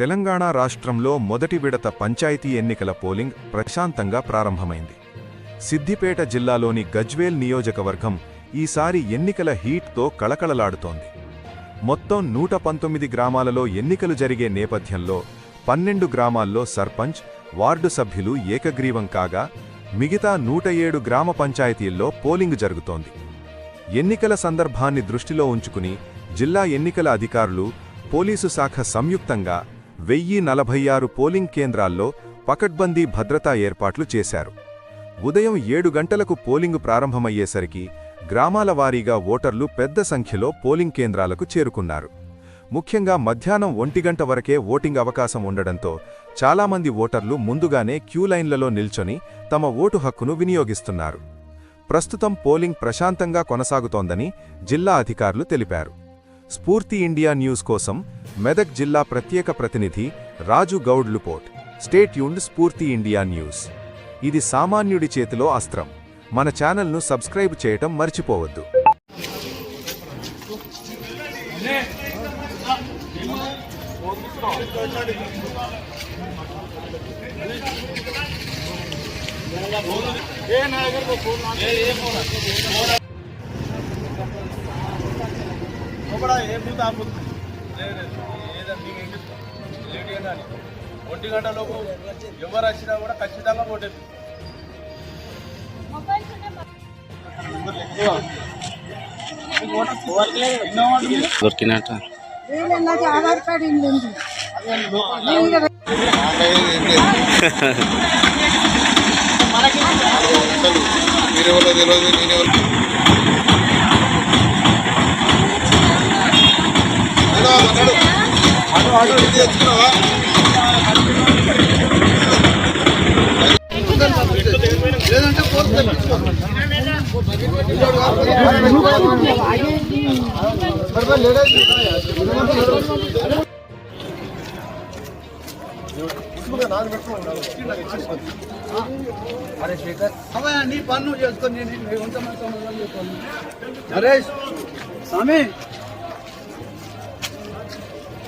తెలంగాణ రాష్ట్రంలో మొదటి విడత పంచాయతీ ఎన్నికల పోలింగ్ ప్రశాంతంగా ప్రారంభమైంది. సిద్దిపేట జిల్లాలోని గజ్వేల్ నియోజకవర్గం ఈసారి ఎన్నికల హీట్తో కళకళలాడుతోంది. మొత్తం నూట పంతొమ్మిది గ్రామాలలో ఎన్నికలు జరిగే నేపథ్యంలో పన్నెండు గ్రామాల్లో సర్పంచ్ వార్డు సభ్యులు ఏకగ్రీవం కాగా మిగతా నూట ఏడు గ్రామ పంచాయతీల్లో పోలింగ్ జరుగుతోంది. ఎన్నికల సందర్భాన్ని దృష్టిలో ఉంచుకుని జిల్లా ఎన్నికల అధికారులు పోలీసు శాఖ సంయుక్తంగా వెయ్యి నలభై ఆరు పోలింగ్ కేంద్రాల్లో పకడ్బందీ భద్రతా ఏర్పాట్లు చేశారు. ఉదయం ఏడు గంటలకు పోలింగు ప్రారంభమయ్యేసరికి గ్రామాల వారీగా ఓటర్లు పెద్ద సంఖ్యలో పోలింగ్ కేంద్రాలకు చేరుకున్నారు. ముఖ్యంగా మధ్యాహ్నం ఒంటిగంట వరకే ఓటింగ్ అవకాశం ఉండడంతో చాలామంది ఓటర్లు ముందుగానే క్యూలైన్లలో నిల్చొని తమ ఓటు హక్కును వినియోగిస్తున్నారు. ప్రస్తుతం పోలింగ్ ప్రశాంతంగా కొనసాగుతోందని జిల్లా అధికారులు తెలిపారు. స్ఫూర్తి ఇండియా న్యూస్ కోసం మెదక్ జిల్లా ప్రత్యేక ప్రతినిధి రాజు గౌడ్ లుపోట్. స్టేట్ యూండ్ స్ఫూర్తి ఇండియా న్యూస్. ఇది సామాన్యుడి చేతిలో అస్త్రం. మన ఛానల్ను సబ్స్క్రైబ్ చేయటం మర్చిపోవద్దు. ఒకడా ఏ బూత్ ఆ బూత్? లేట్ కానీ ఒంటి గంట లోపు ఎవరు వచ్చినా కూడా ఖచ్చితంగా ఓటేది దొరికినట్ట. ఆధార్ కార్డు ఉంది వీళ్ళ మీరెవరో తెలియదు నేనెవరు తెచ్చుకున్నావా లేదంటే పోతుంది అరే శేఖర్ అవయ్యా నీ పన్ను చేసుకొని నేను ఉంటామని సమాధానం చెప్పాను నరేష్ స్వామి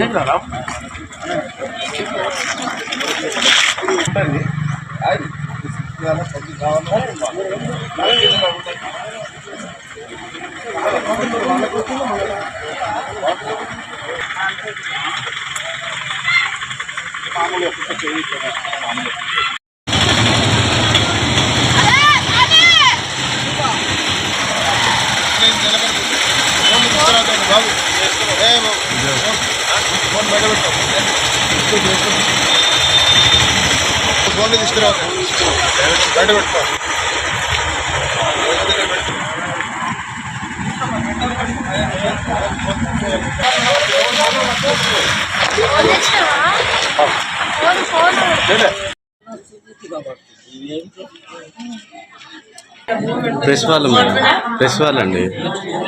rất là nóng మామూలు ఒక్కసారి ఫోన్ తీసుకురా బయట పెట్టుకో ప్రెస్ వాళ్ళు మేడం. ప్రెస్ వాళ్ళండి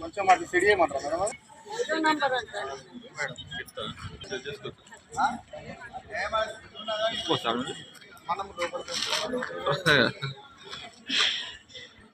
కొంచెం అది సెడి చేయమంటారా మేడం మనం